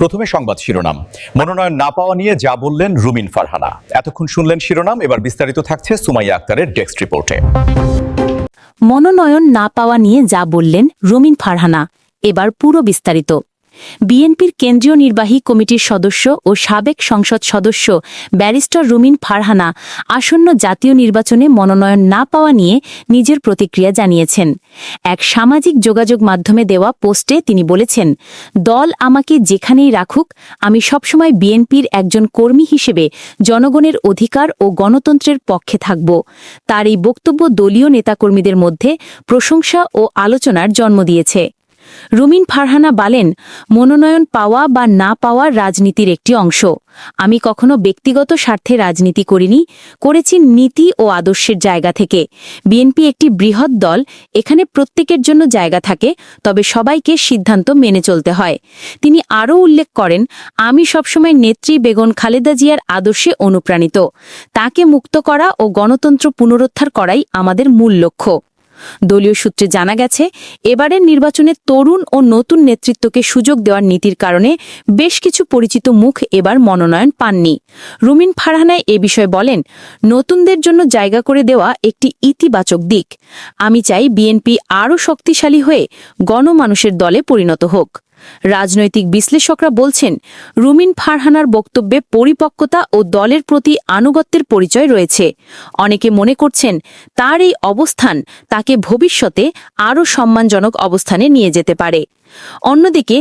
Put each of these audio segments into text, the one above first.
প্রথমে সংবাদ শিরোনাম। মনোনয়ন না পাওয়া নিয়ে যা বললেন রুমিন ফারহানা। এতক্ষণ শুনলেন শিরোনাম, এবার বিস্তারিত থাকছে সুমাইয়া আক্তারের ডেস্ক রিপোর্টে। মনোনয়ন না পাওয়া নিয়ে যা বললেন রুমিন ফারহানা, এবার পুরো বিস্তারিত। বিএনপির কেন্দ্রীয় নির্বাহী কমিটির সদস্য ও সাবেক সংসদ সদস্য ব্যারিস্টার রুমিন ফারহানা আসন্ন জাতীয় নির্বাচনে মনোনয়ন না পাওয়া নিয়ে নিজের প্রতিক্রিয়া জানিয়েছেন। এক সামাজিক যোগাযোগ মাধ্যমে দেওয়া পোস্টে তিনি বলেছেন, দল আমাকে যেখানেই রাখুক, আমি সবসময় বিএনপির একজন কর্মী হিসেবে জনগণের অধিকার ও গণতন্ত্রের পক্ষে থাকব। তার এই বক্তব্য দলীয় নেতাকর্মীদের মধ্যে প্রশংসা ও আলোচনার জন্ম দিয়েছে। রুমিন ফারহানা বলেন, মনোনয়ন পাওয়া বা না পাওয়া রাজনীতির একটি অংশ। আমি কখনো ব্যক্তিগত স্বার্থে রাজনীতি করিনি, করেছি নীতি ও আদর্শের জায়গা থেকে। বিএনপি একটি বৃহৎ দল, এখানে প্রত্যেকের জন্য জায়গা থাকে, তবে সবাইকে সিদ্ধান্ত মেনে চলতে হয়। তিনি আরও উল্লেখ করেন, আমি সবসময় নেত্রী বেগম খালেদা জিয়ার আদর্শে অনুপ্রাণিত। তাকে মুক্ত করা ও গণতন্ত্র পুনরুদ্ধার করাই আমাদের মূল লক্ষ্য। দলীয় সূত্রে জানা গেছে, এবারের নির্বাচনে তরুণ ও নতুন নেতৃত্বকে সুযোগ দেওয়ার নীতির কারণে বেশ কিছু পরিচিত মুখ এবার মনোনয়ন পাননি। রুমিন ফারহানায় এ বিষয়ে বলেন, নতুনদের জন্য জায়গা করে দেওয়া একটি ইতিবাচক দিক। আমি চাই বিএনপি আরও শক্তিশালী হয়ে গণমানুষের দলে পরিণত হোক। রাজনৈতিক বিশ্লেষকরা বলছেন, রুমিন ফারহানার বক্তব্যে পরিপক্কতা ও দলের প্রতি আনুগত্যের পরিচয় রয়েছে। অনেকে মনে করছেন, তার এই অবস্থান তাকে ভবিষ্যতে আরও সম্মানজনক অবস্থানে নিয়ে যেতে পারে। অন্যদিকে,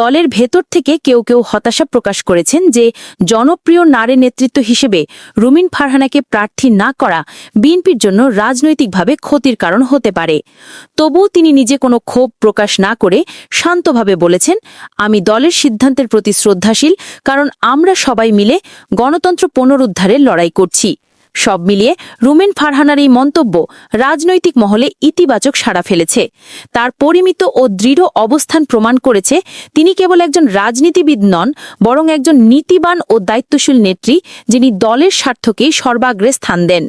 দলের ভেতর থেকে কেউ কেউ হতাশা প্রকাশ করেছেন যে জনপ্রিয় নারী নেতৃত্ব হিসেবে রুমিন ফারহানাকে প্রার্থী না করা বিএনপির জন্য রাজনৈতিকভাবে ক্ষতির কারণ হতে পারে। তবুও তিনি নিজে কোনো ক্ষোভ প্রকাশ না করে শান্তভাবে বলেছেন, আমি দলের সিদ্ধান্তের প্রতি শ্রদ্ধাশীল, কারণ আমরা সবাই মিলে গণতন্ত্র পুনরুদ্ধারের লড়াই করছি। সব মিলিয়ে রুমেন ফারহানার এই মন্তব্য রাজনৈতিক মহলে ইতিবাচক সাড়া ফেলেছে। তার পরিমিত ও দৃঢ় অবস্থান প্রমাণ করেছে তিনি কেবল একজন রাজনীতিবিদ নন, বরং একজন নীতিবান ও দায়িত্বশীল নেত্রী যিনি দলের স্বার্থকেই সর্বাগ্রে স্থান দেন।